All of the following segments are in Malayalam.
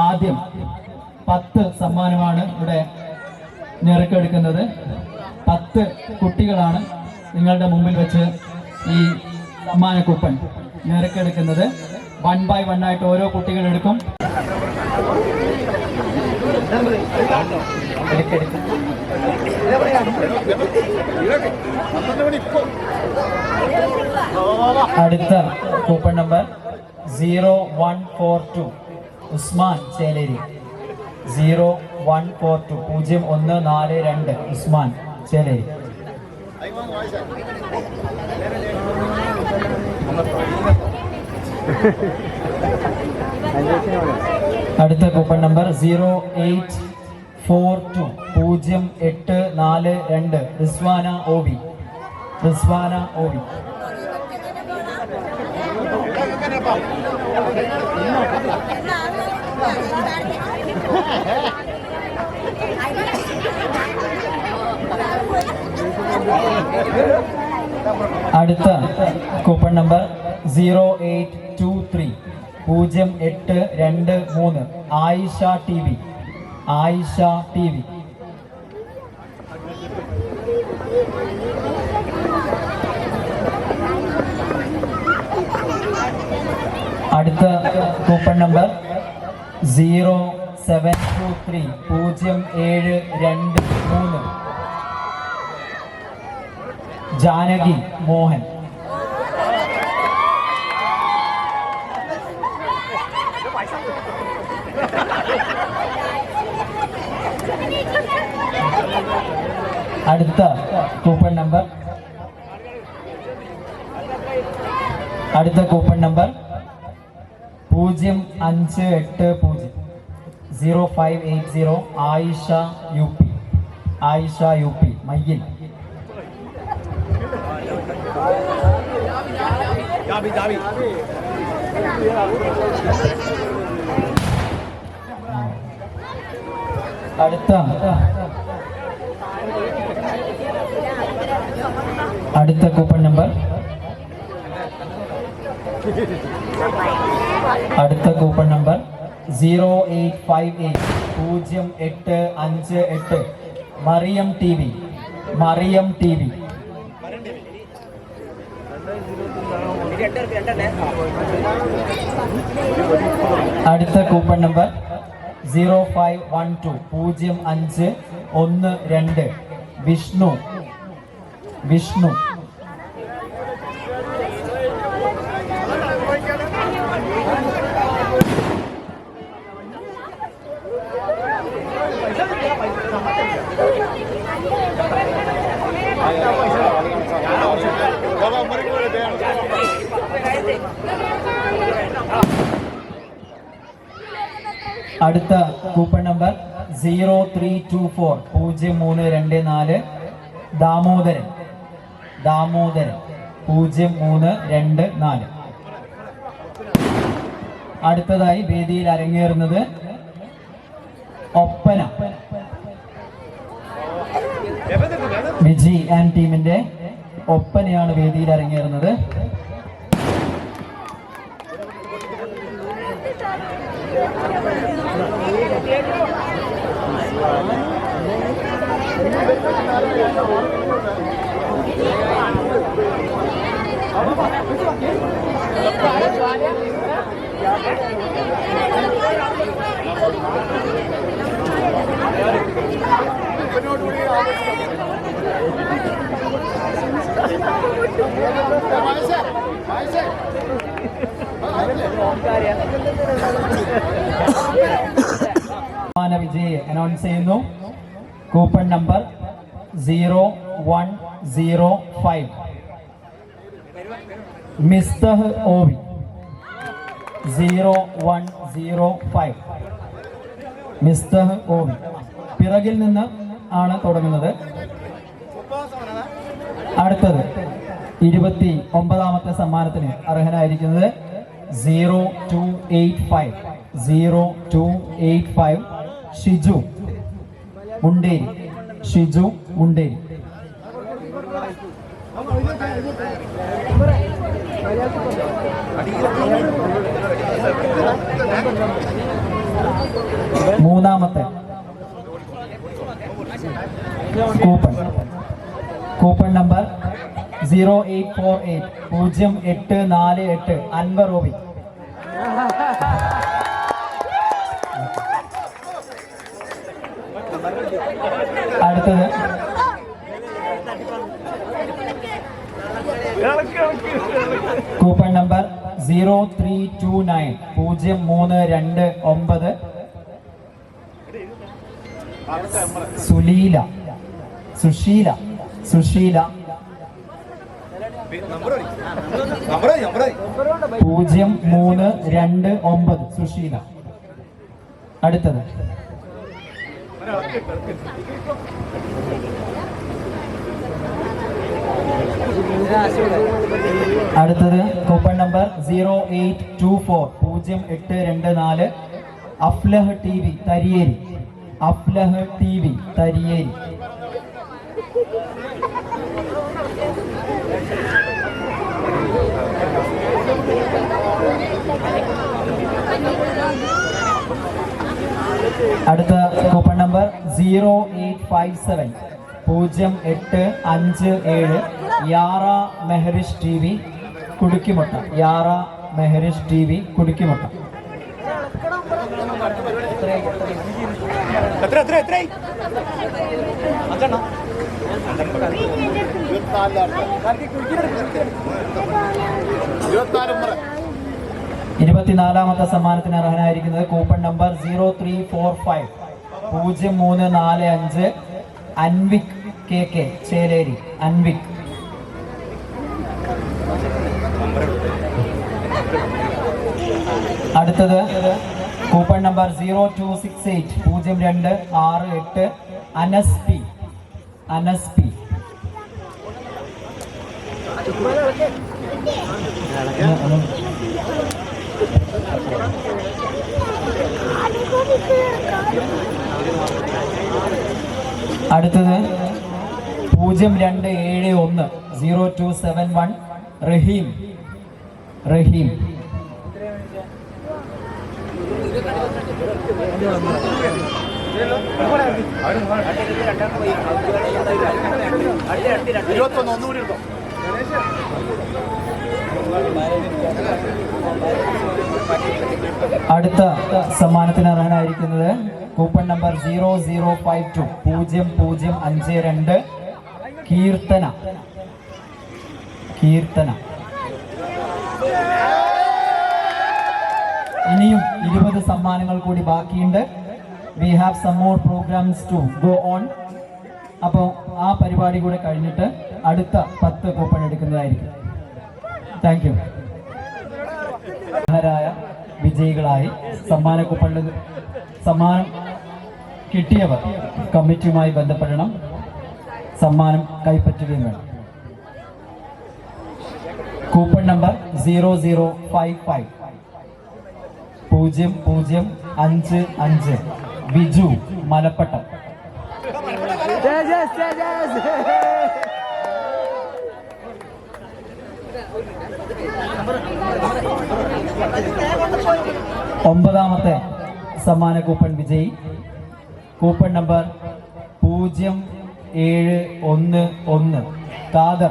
ആദ്യം പത്ത് സമ്മാനമാണ് ഇവിടെ ഞെറുക്കെടുക്കുന്നത്. പത്ത് കുട്ടികളാണ് നിങ്ങളുടെ മുമ്പിൽ വെച്ച് ഈ സമ്മാന കൂപ്പൺ ഞെറുക്കെടുക്കുന്നത്. വൺ ബൈ വൺ ആയിട്ട് ഓരോ കുട്ടികൾ എടുക്കും. അടുത്ത coupon number zero one four two. Usman Cheleri. Zero one four two. പൂജ്യം ഒന്ന് നാല് രണ്ട്. ഉസ്മാൻ ചേലേരി. അടുത്ത coupon number zero eight four two. പൂജ്യം എട്ട് നാല് രണ്ട്. റിസ്വാന ഓബി റിസ്വാന ഓവി അടുത്ത coupon number zero eight two three പൂജ്യം എട്ട് രണ്ട് മൂന്ന് Ayisha T V Ayisha T V അടുത്ത coupon number zero seven two three പൂജ്യം ഏഴ് രണ്ട് മൂന്ന്. ജാനകി മോഹൻ. അടുത്ത കൂപ്പൺ നമ്പർ. അടുത്ത കൂപ്പൺ നമ്പർ. പൂജ്യം അഞ്ച് എട്ട് പൂജ്യം zero five eight zero Ayisha U P Ayisha U P Mayyil. അടുത്ത. അടുത്ത കൂപ്പൺ നമ്പർ അടുത്ത coupon number zero eight five eight പൂജ്യം എട്ട് അഞ്ച് എട്ട് Mariyam T V Mariyam T V. അടുത്ത coupon number zero five one two പൂജ്യം അഞ്ച് ഒന്ന് രണ്ട്. വിഷ്ണു വിഷ്ണു. അടുത്ത coupon number zero three two four പൂജ്യം മൂന്ന് രണ്ട് നാല് ദാമോദരൻ. ദാമോദരൻ പൂജ്യം മൂന്ന് രണ്ട് നാല്. അടുത്തതായി വേദിയിൽ അരങ്ങേറുന്നത് ഒപ്പന. വിജി ആൻഡ് ടീമിന്റെ ഒപ്പനയാണ് വേദിയിൽ അരങ്ങേറുന്നത്. സമ്മാന അനൗൺസ് ചെയ്യുന്നു. Coupon number zero one zero five Misthah ഓവി zero one zero five Misthah ഓവി പിറകിൽ നിന്ന് ആണ് തുടങ്ങുന്നത്. അടുത്തത് ഇരുപത്തി ഒമ്പതാമത്തെ സമ്മാനത്തിന് അർഹനായിരിക്കുന്നത് zero two eight five zero two eight five Shiju Munderi Shiju Munderi. മൂന്നാമത്തെ coupon coupon number zero eight four eight പൂജ്യം എട്ട് നാല് എട്ട് അൻവർ റോബി. അടുത്തത്. Coupon number zero three two nine പൂജ്യം മൂന്ന് രണ്ട് ഒമ്പത്. സുലീല സുശീല സുശീല. പൂജ്യം മൂന്ന് രണ്ട് ഒമ്പത്. സുശീല. അടുത്തത്. അടുത്തത്. Coupon number zero eight two four. പൂജ്യം എട്ട് രണ്ട് നാല്. Aflah T V Thariyeri. Aflah T V Thariyeri. അടുത്ത coupon number zero eight five seven പൂജ്യം എട്ട് അഞ്ച് ഏഴ് Yara Meharish T V Kudukkimotta. Yara Meharish T V Kudukkimotta. എത്ര എത്ര എത്ര ഇരുപത്തിനാലാമത്തെ സമ്മാനത്തിന് അർഹനായിരിക്കുന്നത് coupon number zero three four five പൂജ്യം മൂന്ന് നാല് അഞ്ച് അൻവിക് കെ കെ ചേലേരി അൻവിക്. അടുത്തത് coupon number zero two six eight പൂജ്യം രണ്ട് ആറ് എട്ട് അനസ് പി. അനസ് പി അടുത്തത് പൂജ്യം രണ്ട് ഏഴ് ഒന്ന് zero two seven one Raheem. Raheem. അടുത്ത സമ്മാനത്തിന് അർഹനായിരിക്കുന്നത് coupon number zero zero five two പൂജ്യം പൂജ്യം അഞ്ച് രണ്ട് കീർത്തന. കീർത്തന. ഇനിയും ഇരുപത് സമ്മാനങ്ങൾ കൂടി ബാക്കിയുണ്ട്. We have some more programs to go on അപ്പോൾ ആ പരിപാടി കൂടെ കഴിഞ്ഞിട്ട് അടുത്ത പത്ത് കൂപ്പൺ എടുക്കുന്നതായിരിക്കും. താങ്ക് യു അർഹരായ വിജയികളായി സമ്മാന കൂപ്പണിൽ സമ്മാനം കിട്ടിയവർ കമ്മിറ്റിയുമായി ബന്ധപ്പെടണം. സമ്മാനം കൈപ്പറ്റുകയും വേണം. Coupon number zero zero five five പൂജ്യം പൂജ്യം അഞ്ച് അഞ്ച്. ബിജു മലപ്പട്ടം. ഒമ്പതാമത്തെ സമ്മാന കൂപ്പൺ വിജയി. കൂപ്പൺ നമ്പർ പൂജ്യം ഏഴ് ഒന്ന് ഒന്ന്. കാദർ.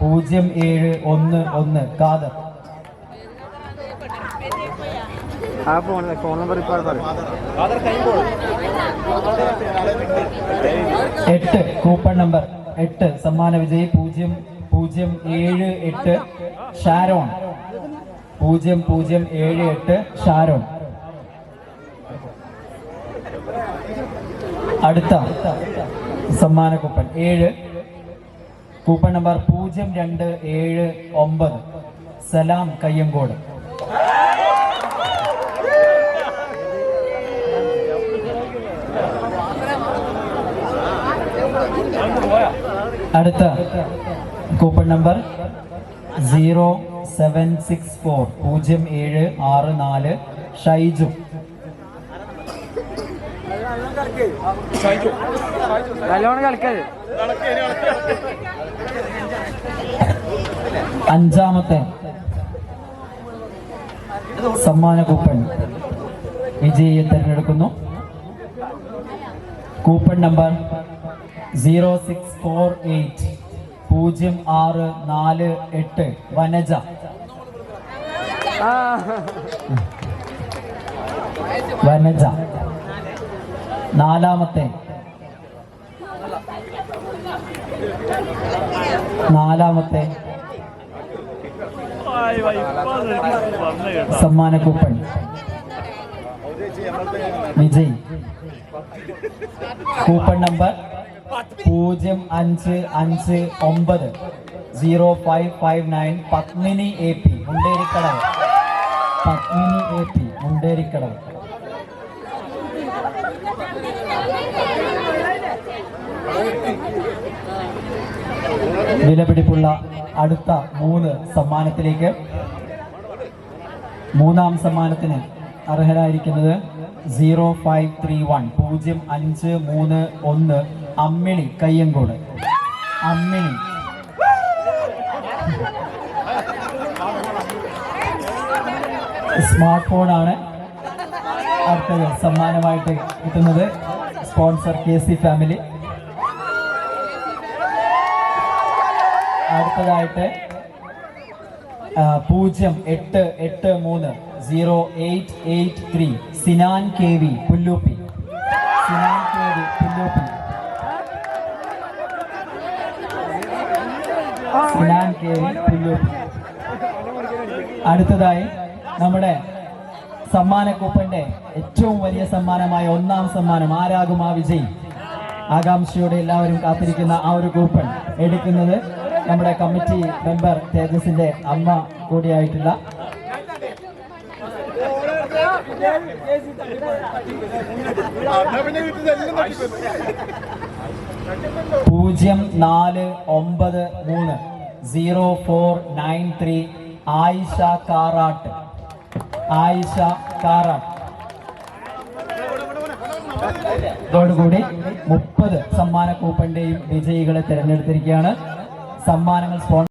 പൂജ്യം ഏഴ് ഒന്ന് ഒന്ന്. കാദർ. ആ ഫോൺ ഫോൺ നമ്പർ എട്ട് കൂപ്പൺ നമ്പർ എട്ട് സമ്മാന വിജയി പൂജ്യം പൂജ്യം ഏഴ് എട്ട് ഷാരോൺ. പൂജ്യം പൂജ്യം ഏഴ് എട്ട് ഷാരോൺ. അടുത്ത സമ്മാന കൂപ്പൺ ഏഴ് കൂപ്പൺ നമ്പർ പൂജ്യം രണ്ട് ഏഴ് ഒമ്പത്. സലാം കയ്യങ്കോട്. അടുത്ത coupon number zero seven six four പൂജ്യം ഏഴ് ആറ് നാല് ഷൈജു. അഞ്ചാമത്തെ സമ്മാന കൂപ്പൺ വിജയിയെ തിരഞ്ഞെടുക്കുന്നു. Coupon number zero six four eight പൂജ്യം ആറ് നാല് എട്ട് വനജ. വനജ. നാലാമത്തെ. നാലാമത്തെ. സമ്മാന കൂപ്പൺ. വിജയ്. കൂപ്പൺ നമ്പർ പൂജ്യം അഞ്ച് അഞ്ച് ഒമ്പത്. Zero five five nine Padmini A P Munderikkadavu. Padmini A P Munderikkadavu. വിലപിടിപ്പുള്ള അടുത്ത മൂന്ന് സമ്മാനത്തിലേക്ക്. മൂന്നാം സമ്മാനത്തിന് അർഹരായിരിക്കുന്നത് സീറോ ഫൈവ് ത്രീ വൺ പൂജ്യം അഞ്ച് മൂന്ന് ഒന്ന് അമ്മിണി കയ്യങ്കോട്. അമ്മിണി. സ്മാർട്ട് ഫോണാണ് അടുത്തത് സമ്മാനമായിട്ട് കിട്ടുന്നത്. Sponsor K C family. അടുത്തതായിട്ട് പൂജ്യം എട്ട് എട്ട് മൂന്ന് zero eight eight three Sinan K V Pulloopi. Sinan K V Pulloopi. Sinan K അടുത്തതായി നമ്മുടെ സമ്മാനക്കൂപ്പന്റെ ഏറ്റവും വലിയ സമ്മാനമായ ഒന്നാം സമ്മാനം ആരാകും ആ വിജയി ആകാംക്ഷയോടെ എല്ലാവരും കാത്തിരിക്കുന്ന ആ ഒരു കൂപ്പൺ എടുക്കുന്നത് നമ്മുടെ കമ്മിറ്റി മെമ്പർ തേജസിന്റെ അമ്മ കൂടിയായിട്ടുള്ള പിന്നെ. പൂജ്യം നാല് ഒമ്പത് മൂന്ന് zero four nine three Ayisha Karat. Ayisha Karat. ഇതോടുകൂടി മുപ്പത് സമ്മാന കൂപ്പന്റെയും വിജയികളെ തിരഞ്ഞെടുത്തിരിക്കുകയാണ്. സമ്മാനങ്ങൾ സ്പോൺ